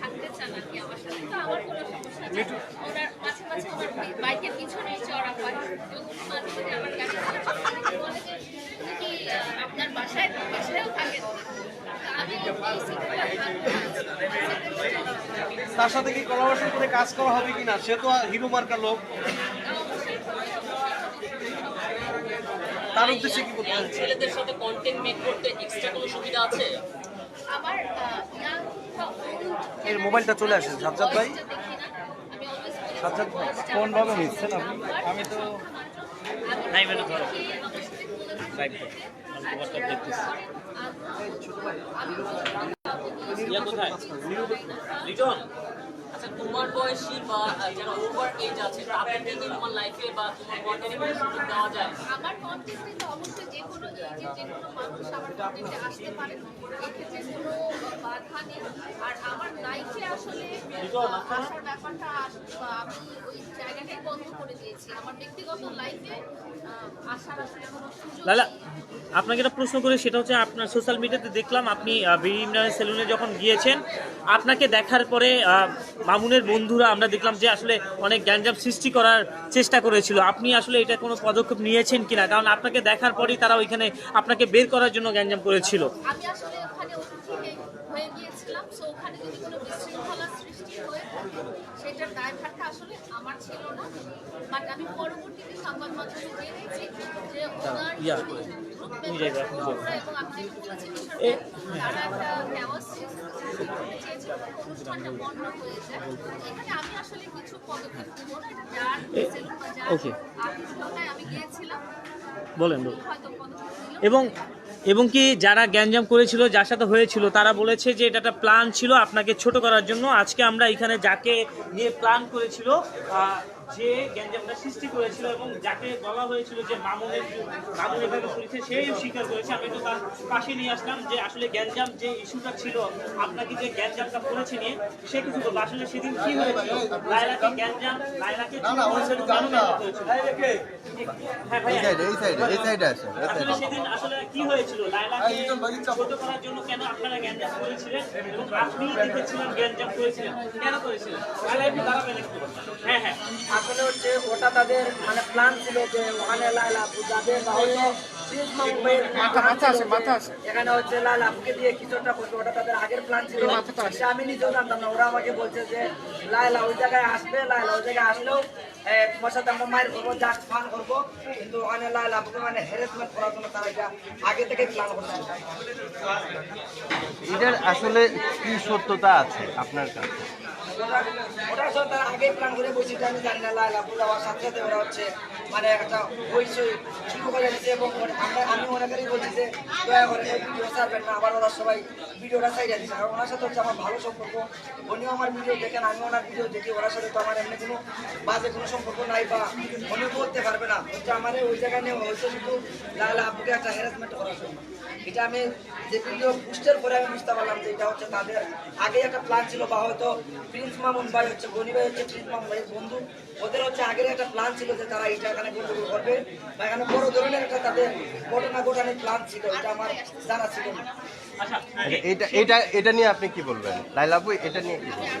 থাকতে চান আর কি আমার সাথে। তো আমার কোনো সমস্যা নেই। ওনার মাঝে মাঝে ওনার বাইকের পিছনে চড়া হয়। এবং উনি মাঝে মাঝে আমার গাড়ি বলে যে কি আপনার বাসায় বাসায়ও থাকেন আমি এই সিটটা তার সাথে কি কোলাবোরেশন করে কাজ করা হবে কিনা? সে তো হিরো মার্কা লোক। তার উদ্দেশ্যে কি বলতে ছেলেদের সাথে কন্টেন্ট মেক করতে এক্সট্রা কোনো সুবিধা আছে? এর মোবাইলটা চলে আসে, সাজ্জাদ ভাই। সাজ্জাদ ভাই, কোন ভাবে নিচ্ছেন আপনি? আমি তো লাইভে না ধরো। লাইভ ইয়া কোথায়? রিটন আচ্ছা তোমার বয়সী বা যারা ওভার এজ আছে তাদেরকে কি তোমার লাইফে বা তোমার কন্টেন্টে কোনো সুযোগ দেওয়া যায়? আমার কন্টেন্টে অবশ্যই যে কোনো এজে যে কোনো মানুষ আমার কন্টেন্টে আসতে পারে। এক্ষেত্রে কোনো বাধা নেই। আর আমার লাইফে আসার ব্যাপারটা আমি ওই জায়গাটাই বন্ধ করে দিয়েছি। আমার ব্যক্তিগত লাইফে আসার আসলে কোনো লালা আপনাকে একটা প্রশ্ন করে সেটা হচ্ছে আপনার সোশ্যাল মিডিয়াতে দেখলাম আপনি বিভিন্ন সেলুনে যখন গিয়েছেন আপনাকে দেখার পরে মামুনের বন্ধুরা আমরা দেখলাম যে আসলে অনেক গ্যাঞ্জাম সৃষ্টি করার চেষ্টা করেছিল। আপনি আসলে এটা কোনো পদক্ষেপ নিয়েছেন কিনা? কারণ আপনাকে দেখার পরেই তারা ওইখানে আপনাকে বের করার জন্য গ্যাঞ্জাম করেছিল। আমি আসলে ওখানে হয়ে- গিয়েছিলাম সো ওখানে যদি কোনো বিশৃঙ্খলা হয়ে থাকে সেটার দায়ভারটা আসলে আমার ছিল না। বাট আমি পরবর্তীতে সংবাদ মাধ্যমে জেনেছি যে ওনার। এবং তারা একটা অনুষ্ঠানটা বন্ধ হয়ে যায় এখানে আমি আসলে কিছু পদক্ষেপ নেব যার যার Okay. আমি গিয়েছিলাম। বলেন এবং এবং কি যারা গ্যাঞ্জাম করেছিল যার সাথে হয়েছিল তারা বলেছে যে এটা একটা প্ল্যান ছিল আপনাকে ছোট করার জন্য। আজকে আমরা এখানে যাকে নিয়ে প্ল্যান করেছিল যে গ্যাঞ্জামটা সৃষ্টি করেছিল এবং যাকে বলা হয়েছিল যে মামুনের মামুন এভাবে করেছে সেই স্বীকার করেছে। আমি তো তার পাশে নিয়ে আসলাম যে আসলে গ্যাঞ্জাম যে ইস্যুটা ছিল আপনাকে যে গ্যাঞ্জামটা করেছে নিয়ে সে কিছু বলব আসলে সেদিন কি হয়েছিল? লাইলাকে গ্যাঞ্জাম লাইলাকে? হ্যাঁ এই সাইডে এই সাইডে এই সাইডে আসলে সেদিন আসলে কি হয়েছিল? লাইলাকে ছোট করার জন্য কেন আপনারা গ্যাঞ্জাম করেছিলেন এবং আপনি দেখেছিলেন গ্যাঞ্জাম করেছিলেন? কেন করেছিলেন? লাইলা একটু দাঁড়াবেন একটু। হ্যাঁ হ্যাঁ। আসলে হচ্ছে ওটা তাদের মানে প্ল্যান ছিল যে ওখানে লাইলা যাবে বা হয়তো এখানে হচ্ছে লালা আপুকে দিয়ে কিছু একটা ওটা তাদের আগের প্ল্যান ছিল। আমি নিজেও জানতাম না ওরা আমাকে বলছে যে লাইলা ওই জায়গায় আসবে লাইলা ওই জায়গায় আসলেও এ, তোমার সাথে আমরা মায়ের করব জাস্ট ফান করব। কিন্তু ওখানে লাইলা আপুকে মানে হ্যারাসমেন্ট করার জন্য তারা এটা আগে থেকে প্ল্যান এটার আসলে কি সত্যতা আছে আপনার কাছে? ওটা ওটা আসলে তারা আগেই প্ল্যান করে বসে যে আমি জানি না লাইলা পূজা হওয়ার সাথে সাথে ওরা হচ্ছে মানে একটা হইচই শুরু করে দিচ্ছে এবং আমরা আমি ওনাকেই বলছি যে দয়া করে ভিডিও ছাড়বেন না, আবার ওরা সবাই ভিডিওটা সাইডে দিচ্ছে কারণ ওনার সাথে হচ্ছে আমার ভালো সম্পর্ক। উনিও আমার ভিডিও দেখেন আমি ওনার ভিডিও দেখি। ওনার সাথে তো আমার এমনি কোনো বাজে কোনো সম্পর্ক নাই বা উনি করতে পারবে না। হচ্ছে আমার ওই জায়গায় নেওয়া হয়েছে শুধু লাইলা আপুকে একটা হ্যারাসমেন্ট করার জন্য। এটা আমি যে ভিডিও পরে আমি বুঝতে পারলাম যে এটা হচ্ছে তাদের আগে একটা প্ল্যান ছিল বা হয়তো প্রিন্স মামুন ভাই হচ্ছে গনি ভাই হচ্ছে প্রিন্স মামুন ভাইয়ের বন্ধু। ওদের হচ্ছে আগের একটা প্ল্যান ছিল যে তারা এটা এখানে গন্ডগোল করবে বা এখানে বড় ধরনের একটা তাদের ঘটনা ঘটানোর প্ল্যান ছিল এটা আমার জানা ছিল না। আচ্ছা আচ্ছা, এটা এটা এটা নিয়ে আপনি কি বলবেন? লাইলাবু এটা নিয়ে কি বলবেন?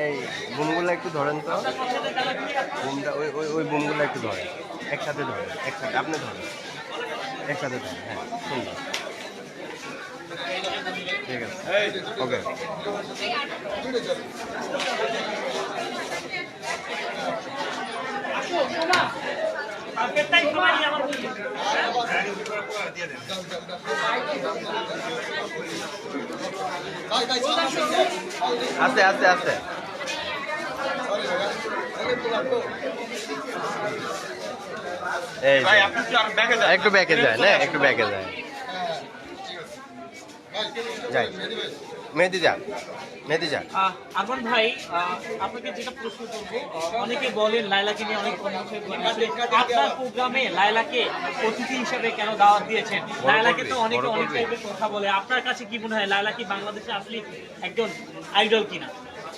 এই বুমগুলো একটু ধরেন তো। বুমটা ওই ওই ওই বুমগুলো একটু ধরেন। একসাথে ধরেন, একসাথে, আপনি ধরেন। একসাথে ধরেন হ্যাঁ সুন্দর। ঠিক আছে, ওকে। আস্তে আস্তে আস্তে। এই যে। ভাই আপনি কি আর ব্যাগে যান? একটু ব্যাকে যায় না একটু ব্যাকে যায় যাই। মেহেদি যা মেহেদি যা আহ, আরমান ভাই আপনাকে যেটা প্রশ্ন করব অনেকে বলেন লাইলাকে নিয়ে অনেক আপনার প্রোগ্রামে লাইলাকে অতিথি হিসেবে কেন দাওয়াত দিয়েছেন? লাইলাকে তো অনেকে অনেক টাইপের কথা বলে। আপনার কাছে কি মনে হয় লাইলা কি বাংলাদেশে আসলে একজন আইডল কিনা?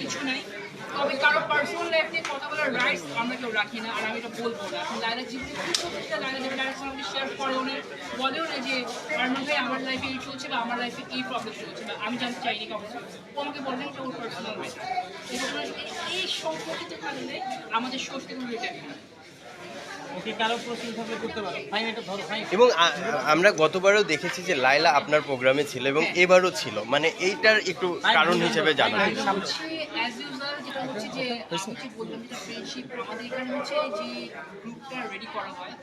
কিছু নাই। তবে কারও পার্সোনাল লাইফ নিয়ে কথা বলার রাইটস আমরা কেউ রাখি না, আর আমি এটা বলব না। এখন লাইলা জীবনে শেয়ার করে ওনার বলেও না যে আরমান ভাই আমার লাইফে এই আমার লাইফে এই প্রবলেম চলছে আমি জানতে চাইনি কাউকে ও আমাকে বলবেন এটা পার্সোনাল এই সম্পর্কিত কারণে আমাদের সোর্স থেকে রিলেটেড এবং আমরা গতবারও দেখেছি যে লাইলা আপনার প্রোগ্রামে ছিল এবং এবারও ছিল। মানে এইটার একটু কারণ হিসেবে জানা। হচ্ছে হয় হয়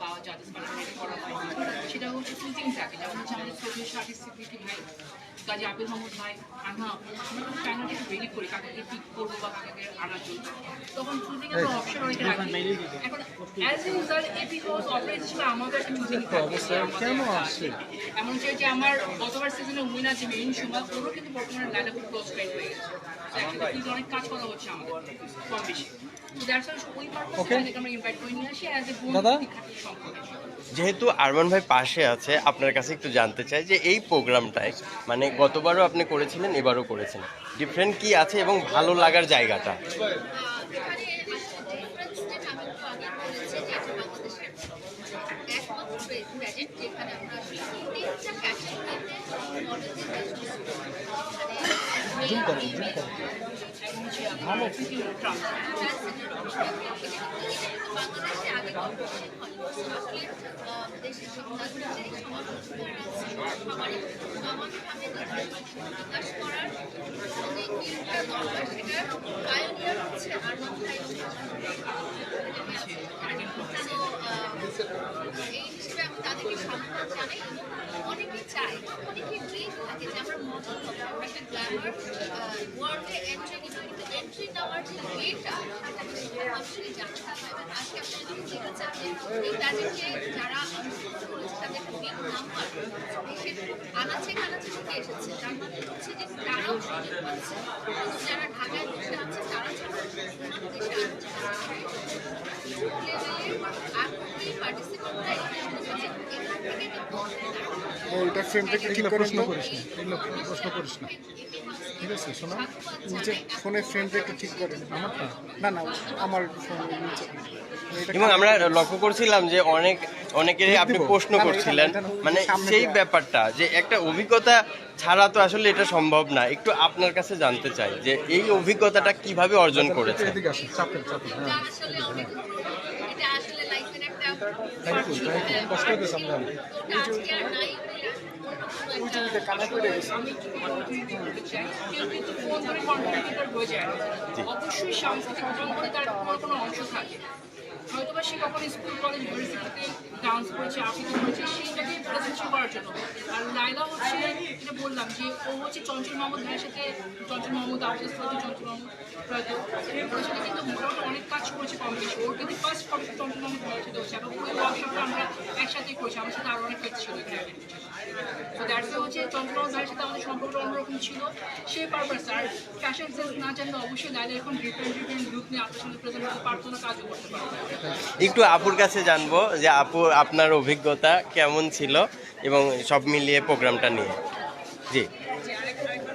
থাকে। যেমন হচ্ছে আমাদের আর্টিস্ট ভাই কাজী আবির মোহাম্মদ ভাই আনা আপু কাকে পিক করব বা কাকে আনার জন্য। তখন শুটিং এর অপশন অনেক রাখি এখন as usual AP host operate হিসেবে আমাদের একটা চুজিং কেন আসছে এমন হচ্ছে যে আমার গতবার সিজনে উইনার যে মেইন সময় ওরও কিন্তু বর্তমানে লাইলা খুব ক্লোজ ফ্রেন্ড হয়ে গেছে। কিন্তু অনেক কাজ করা হচ্ছে আমাদের কম বেশি। সম্পর্ক যেহেতু আরমান ভাই পাশে আছে আপনার কাছে একটু জানতে চাই যে এই প্রোগ্রামটায় মানে গতবারও আপনি করেছিলেন এবারও করেছেন। ডিফারেন্ট কি আছে এবং ভালো লাগার জায়গাটা? ভাবে নিজের প্রকাশ করার এই হিসেবে আমি তাদেরকে সাধুবাদ জানাই অনেকে চায় অনেকে ড্রিম থাকে যে আমরা মডেল হব আমরা একটা গ্ল্যামার ওয়ার্ল্ডে এন্ট্রি নিতে এন্ট্রি নেওয়ার যে ওয়েটা সেটা মানুষকে জানতে হবে এবং আজকে আপনি যদি দেখতে যে এই তাদেরকে যারা অংশগ্রহণ করেছে তাদের একটা বিগ নাম্বার দেশের আনাচে কানাচে থেকে এসেছে তার মানে হচ্ছে যে তারাও সুযোগ পাচ্ছে যারা ঢাকায় বসে আছে তারা দেশে পার্টিসিপেন্টরা এখানে এখান থেকে কিন্তু প্রশ্ন করিস না। প্রশ্ন করিস না। ঠিক আছে শোনো। নিচে ফোনের ফ্রেমটা একটু ঠিক করে আমারটা না না আমার এবং আমরা লক্ষ্য করছিলাম যে অনেক অনেকেরই আপনি প্রশ্ন করছিলেন। মানে সেই ব্যাপারটা যে একটা অভিজ্ঞতা ছাড়া তো আসলে এটা সম্ভব না। একটু আপনার কাছে জানতে চাই যে এই অভিজ্ঞতাটা কীভাবে অর্জন করেছে চাপেন এটা হ্যাঁ। এটা আসলে লাইফের একটা অবশ্যই সাংস্কৃতিক তার কোনো অংশ থাকে হয়তোবা সে কখনো স্কুল কলেজ ইউনিভার্সিটিতে ডান্স করেছে আবৃত্তি করেছে সেইটাকে প্রেজেন্টেশন করার জন্য আর লাইলা হচ্ছে যেটা বললাম যে ও হচ্ছে চঞ্চল মাহমুদ ভাইয়ের সাথে চঞ্চল মাহমুদ আফজাজ সাথে চঞ্চল মাহমুদ সাথে কিন্তু মোটামুটি অনেক কাজ করেছে কম বেশি ওর কিন্তু ফার্স্ট কম্পিটিশন চঞ্চল মাহমুদ ভাইয়ের সাথে হচ্ছে এবং ওই ওয়ার্কশপটা আমরা একসাথেই করেছি। আমার সাথে আরও অনেক কাজ ছিল তো দ্যাটস হচ্ছে চন্দ্রবাবু ভাইয়ের সাথে আমাদের অন্যরকম ছিল। পারপাস আর ফ্যাশন সেন্স না জানলে অবশ্যই লাইলে এখন ডিফারেন্ট ডিফারেন্ট নিয়ে আপনার প্রেজেন্ট পারতো না, কাজও করতে একটু আপুর কাছে জানব যে আপু, আপনার অভিজ্ঞতা কেমন ছিল এবং সব মিলিয়ে প্রোগ্রামটা নিয়ে? জি।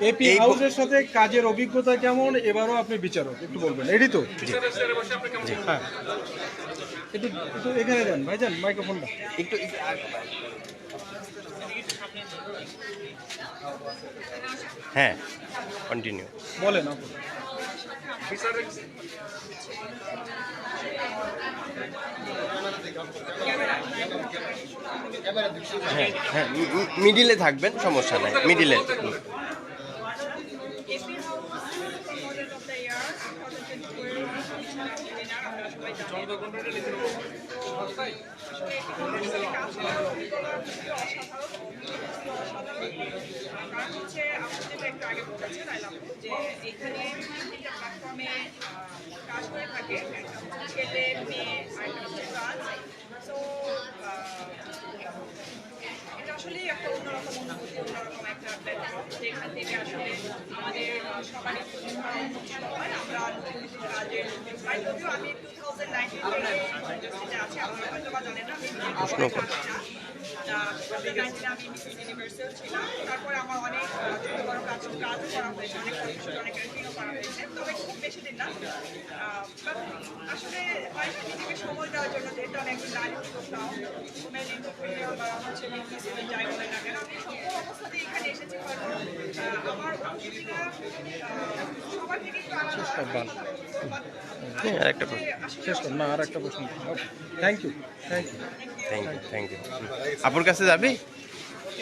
এপি হাউসের সাথে কাজের অভিজ্ঞতা কেমন? এবারও আপনি বিচারক একটু বলবেন। এডি তো? হ্যাঁ। একটু একটু এখানে যান ভাই যান মাইক্রোফোনটা। একটু হ্যাঁ কন্টিনিউ বলেন আপু হ্যাঁ হ্যাঁ মিডিলে থাকবেন সমস্যা নাই মিডিলে। কাজ করে থাকে একটা হচ্ছে ছেলে মেয়ে আর একটা হচ্ছে ট্রান্স সো এটা আসলেই একটা অন্যরকম অনুভূতি অন্যরকম একটা প্ল্যাটফর্ম যেখান থেকে আসলে আমাদের সবারই হয় আমরা কাজের আমি টু থাউজেন্ড নাইনটিন ইন্ডাস্ট্রিতে আছি আপনারা হয়তো বা জানেন না আমি তারপরে আমার অনেক ছোট বড় কাজ কাজও করা হয়েছে অনেক ফটোশুট অনেক রেটিংও করা হয়েছে। তবে খুব বেশি দিন না। আসলে হয় নিজেকে সময় দেওয়ার জন্য যেহেতু আমি একজন নারী উদ্যোক্তাও উমেন এন্টারপ্রেনিয়র বা যাই বলে না কেন? আমি সকল অবস্থাতে এখানে এসেছি আমার অনুভূতিটা সবার থেকে একটু আলাদা হ্যাঁ, প্রশ্ন। না আর একটা প্রশ্ন। Thank you thank you thank you thank you আপুর কাছে যাবি?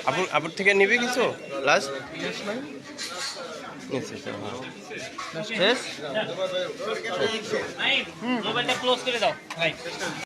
আপুর আপুর থেকে নিবি কিছু? লাস্ট শেষ মোবাইলটা ক্লোজ করে দাও। ভাই